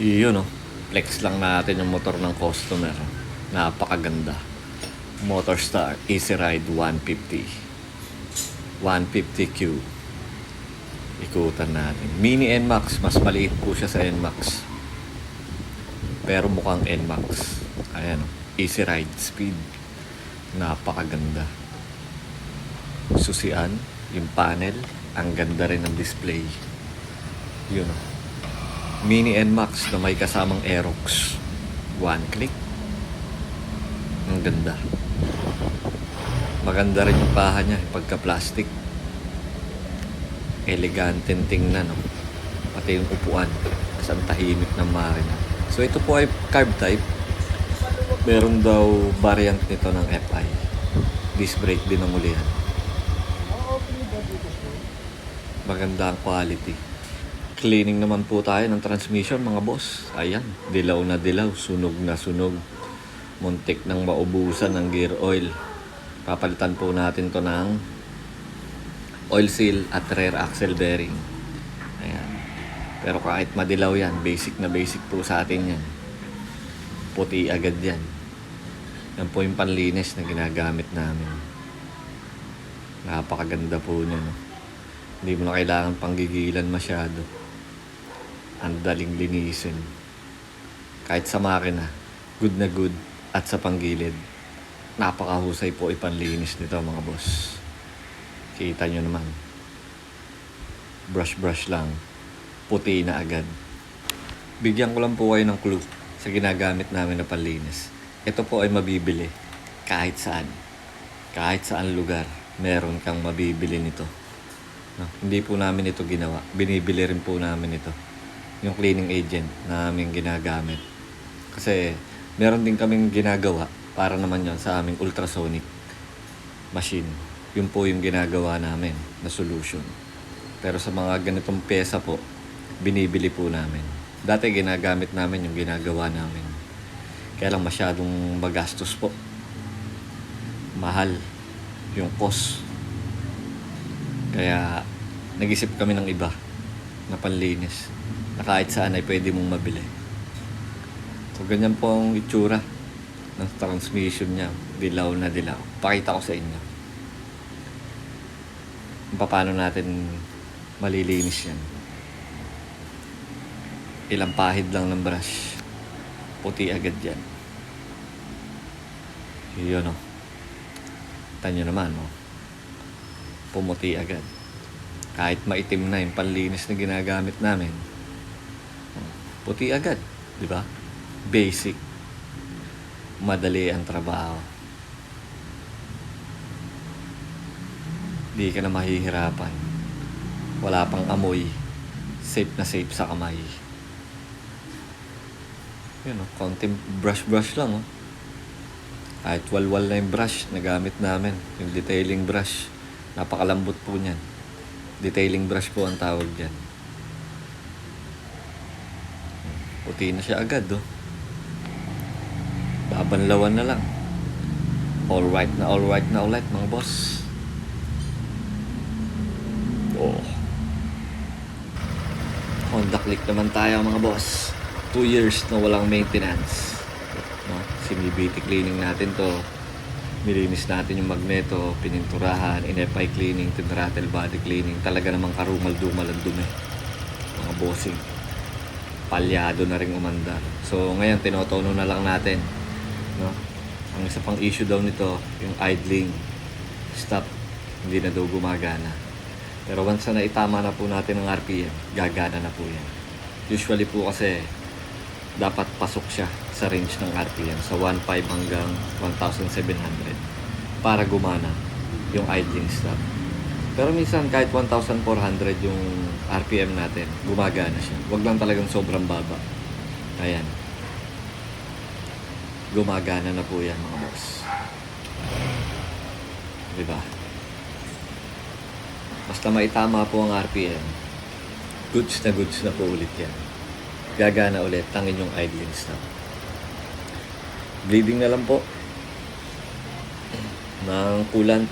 Yun no. Flex lang natin yung motor ng customer. Napakaganda. Motorstar Easy Ride 150. 150Q. Ikutan natin. Mini NMAX. Mas maliit po siya sa NMAX. Pero mukhang NMAX. Ayan. oh. Easy Ride Speed. Napakaganda. Susian. Yung panel. Ang ganda rin ng display. Yun oh. Mini NMAX na may kasamang Aerox. One click. Ang ganda. Maganda rin yung paha niya, pagka-plastic. Elegante tingnan, no? Pati yung upuan. Kasi ang tahimik ng makina. So ito po ay carb type. Meron daw variant nito ng FI. Disc brake din ang ulihan. Maganda ang quality. Cleaning naman po tayo ng transmission mga boss. Ayan, dilaw na dilaw, sunog na sunog. Muntik nang maubusan ng gear oil. Papalitan po natin to ng oil seal at rear axle bearing. Ayan. Pero kahit madilaw yan, basic na basic po sa atin yan. Puti agad yan. Yan po yung panlinis na ginagamit namin. Napakaganda po niya. No? Hindi mo na kailangan panggigilan masyado. Ang daling linisin. Kahit sa makina, good na good at sa panggilid. Napakahusay po ipanlinis nito mga boss. Kita nyo naman. Brush-brush lang. Puti na agad. Bigyan ko lang po kayo ng clue sa ginagamit namin na panlinis. Ito po ay mabibili kahit saan. Kahit saan lugar, meron kang mabibili nito. No? Hindi po namin ito ginawa. Binibili rin po namin ito. Yung cleaning agent na aming ginagamit. Kasi meron din kaming ginagawa para naman yon sa aming ultrasonic machine. Yun po yung ginagawa namin na solution. Pero sa mga ganitong pyesa po, binibili po namin. Dati ginagamit namin yung ginagawa namin. Kaya lang masyadong magastos po. Mahal yung cost. Kaya nag-isip kami ng iba na panlinis na kahit saan ay pwede mong mabili. So ganyan po ang itsura ng transmission niya. Dilaw na dilaw. Pakita ko sa inyo. Paano natin malilinis yan. Ilang pahid lang ng brush. Puti agad yan. Yun o. Tanyo naman o. Pumuti agad. Kahit maitim na yung panlinis na ginagamit namin. Puti agad. Di ba? Basic. Madali ang trabaho. Di ka na mahihirapan. Wala pang amoy. Safe na safe sa kamay. Yun o, konting brush-brush lang o. Kahit walwal na yung brush na gamit namin. Yung detailing brush. Napakalambot po niyan. Detailing brush po ang tawag dyan. Puti na siya agad oh. Babanlawan na lang. All right na all right na ulit mga boss. Oh. Honda Click naman tayo mga boss. 2 years na walang maintenance. No? Sinibiti cleaning natin to. Nilinis natin yung magneto, pininturahan, in-FI cleaning, tinrattle body cleaning. Talaga namang karumal-dumal ang dumi. Mga bossing. Palyado na rin umandar. So ngayon, tinotono na lang natin. No? Ang isa pang issue daw nito, yung idling. Stop. Hindi na daw gumagana. Pero once na itama na po natin ang RPM, gagana na po yan. Usually po kasi, dapat pasok siya sa range ng RPM sa 1.5 hanggang 1,700 para gumana yung idling stop. Pero minsan kahit 1,400 yung RPM natin, gumagana siya. Huwag lang talagang sobrang baba. Ayan. Gumagana na po yan mga boss. Diba? Basta maitama po ang RPM, goods na goods na po ulit yan. Gagana ulit ang inyong idling stop. Bleeding na lang po ng coolant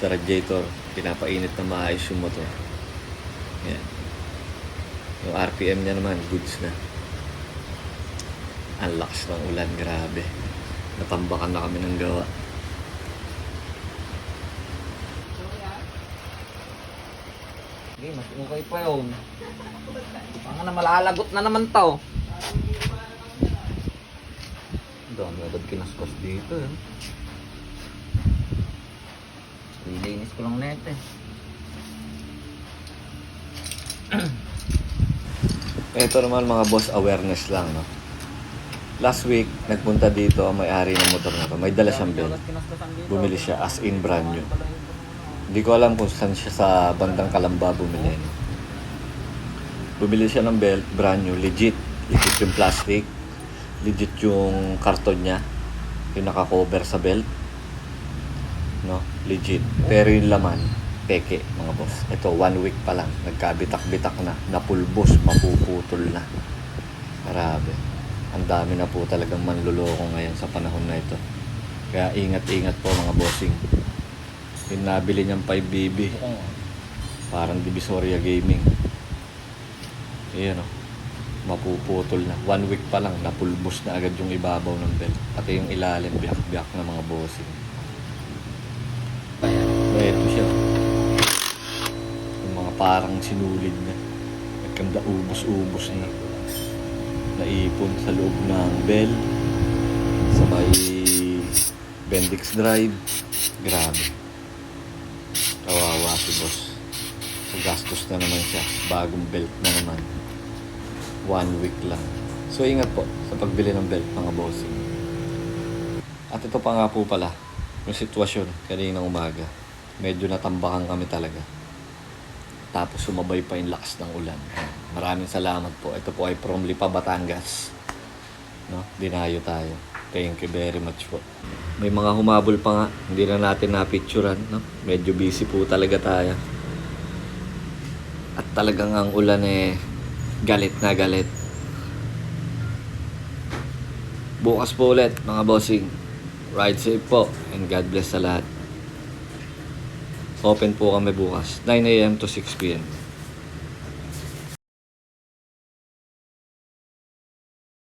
sa radiator. Pinapainit na maayos yung motor. Yan. Yung RPM niya naman, goods na. Ang lakas ng ulan, grabe. Natambakan na kami ng gawa. Sige, mas okay pa yun. Baka na malalagot na naman to. Ang Dami agad kinaskos dito eh. Lilinis ko lang net eh. Ito naman mga boss, awareness lang, no? Last week, nagpunta dito ang may-ari ng motor na to. May dala siyang belt. Bumili siya as in brand new. Hindi ko alam kung saan siya sa bandang Kalamba bumili. Bumili siya ng belt, brand new, legit. Legit yung plastic. Legit yung karton niya. Yung naka-cover sa belt. No? Legit. Pero yung laman, peke, mga boss. Ito, one week pa lang. Nagkabitak-bitak na. Napulbos, mapuputol na. Grabe. Ang dami na po talagang manluloko ngayon sa panahon na ito. Kaya ingat-ingat po mga bossing. Yung nabili niyang 5BB, parang Divisoria Gaming. Ayan o. Mapuputol na. One week pa lang, napulbos na agad yung ibabaw ng belt. Pati yung ilalim, biyak-biyak na mga bossing. So, ito siya. Yung mga parang sinulid na. Nagkanda ubos-ubos na. Naipon sa loob ng bell. Sa may Bendix Drive. Grabe. Kawawa si boss. So, gastos na naman siya. Bagong belt na naman. One week lang. So, ingat po sa pagbili ng belt, mga bossing. At ito pa nga po pala, yung sitwasyon kaninang umaga. Medyo natambakan kami talaga. Tapos sumabay pa yung lakas ng ulan. Maraming salamat po. Ito po ay from Lipa, Batangas. No? Dinayo tayo. Thank you very much po. May mga humabol pa nga. Hindi na natin napicturan. No? Medyo busy po talaga tayo. At talagang ang ulan eh galit na galit. Bukas po ulit mga bossing. Ride safe po and God bless sa lahat. Open po kami bukas 9 a.m. to 6 p.m.